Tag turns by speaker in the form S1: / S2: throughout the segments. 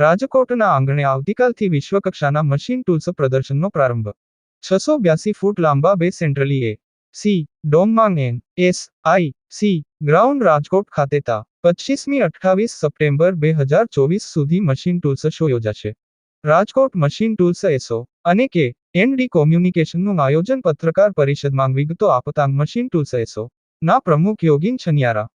S1: રાજકોટના આંગણે આવતીકાલથી વિશ્વકક્ષાના મશીન ટૂલ્સ પ્રદર્શનનો પ્રારંભ. છસો બ્યાસી ફૂટ લાંબા બે centrally A, C ડોંગમાંગ N, S, I, C, ground Rajkot ખાતે તા પચીસમી અઠ્ઠાવીસ સપ્ટેમ્બર બે હજાર ચોવીસ સુધી મશીન ટૂલ્સ શો યોજાશે. રાજકોટ મશીન ટૂલ્સ એસો, અને કે એનડી કોમ્યુનિકેશનનું આયોજન પત્રકાર પરિષદમાં વિગતો આપતાં મશીન ટૂલ્સ એસો, ના પ્રમુખ યોગીન છનિયારા.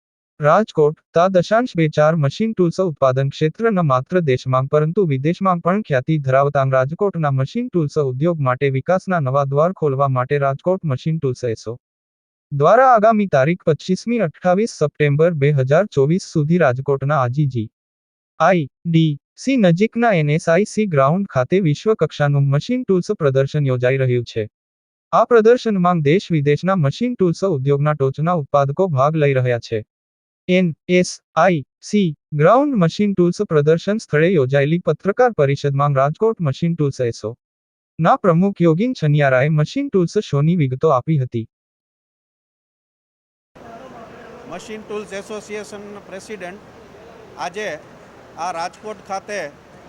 S1: રાજકોટ, તા દશાંશ બે ચાર મશીન ટૂલ્સ ઉત્પાદન ક્ષેત્ર ન માત્ર દેશમાં, પરંતુ વિદેશમાં પણ ખ્યાતિ ધરાવતા રાજકોટના મશીન ટૂલ્સ ઉદ્યોગ માટે વિકાસના નવા દ્વાર ખોલવા માટે રાજકોટ મશીન ટૂલ્સ એસો. દ્વારા આગામી તારીખ પચીસમી અઠ્ઠાવીસ સપ્ટેમ્બર બે હજાર ચોવીસ સુધી રાજકોટના આજીજી. આઈ ડી સી નજીકના એનએસઆઈસી ગ્રાઉન્ડ ખાતે વિશ્વ કક્ષાનું મશીન ટૂલ્સ પ્રદર્શન યોજાઈ રહ્યું છે. આ પ્રદર્શનમાં દેશ વિદેશના મશીન ટૂલ્સ ઉદ્યોગના ટોચના ઉત્પાદકો ભાગ લઈ રહ્યા છે. N S I C ground machine tools પ્રદર્શન સ્થળે યોજાયેલી પત્રકાર પરિષદમાં રાજકોટ મશીન ટૂલ્સ એસો ના પ્રમુખ યોગીન છનિયારાએ મશીન ટૂલ્સ શોની વિગતો આપી હતી.
S2: મશીન ટૂલ્સ એસોસિએશન પ્રેસિડેન્ટ આજે આ રાજકોટ ખાતે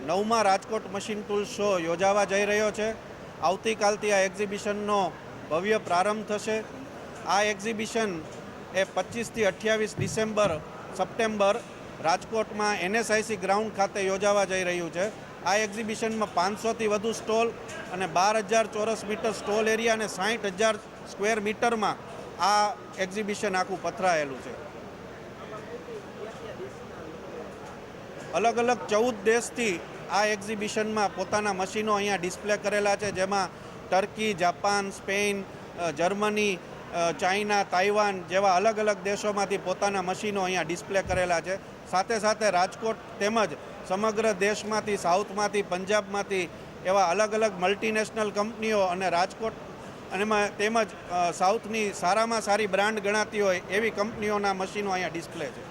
S2: નવમા રાજકોટ મશીન ટૂલ્સ શો યોજાવા જઈ રહ્યો છે. આવતીકાલથી આ એક્ઝિબિશનનો ભવ્ય પ્રારંભ થશે. આ એક્ઝિબિશન એ પચીસથી અઠ્યાવીસ ડિસેમ્બર, સપ્ટેમ્બર રાજકોટમાં એનએસઆઈસી ગ્રાઉન્ડ ખાતે યોજાવા જઈ રહ્યું છે. આ એક્ઝિબિશનમાં પાંચસોથી વધુ સ્ટોલ અને બાર હજાર ચોરસ મીટર સ્ટોલ એરિયા અને સાઠ હજાર સ્ક્વેર મીટરમાં આ એક્ઝિબિશન આખું પથરાયેલું છે. અલગ અલગ ચૌદ દેશથી આ એક્ઝિબિશનમાં પોતાના મશીનો અહીંયા ડિસ્પ્લે કરેલા છે, જેમાં Turkey, Japan, Spain Germany China, Taiwan જેવા અલગ અલગ દેશોમાંથી પોતાના મશીનો અહીંયા ડિસ્પ્લે કરેલા છે. સાથે સાથે રાજકોટ તેમજ સમગ્ર દેશમાંથી, સાઉથમાંથી, પંજાબમાંથી એવા અલગ અલગ મલ્ટીનેશનલ કંપનીઓ અને રાજકોટ અને તેમજ સાઉથની સારામાં સારી બ્રાન્ડ ગણાતી હોય એવી કંપનીઓના મશીનો અહીંયા ડિસ્પ્લે છે.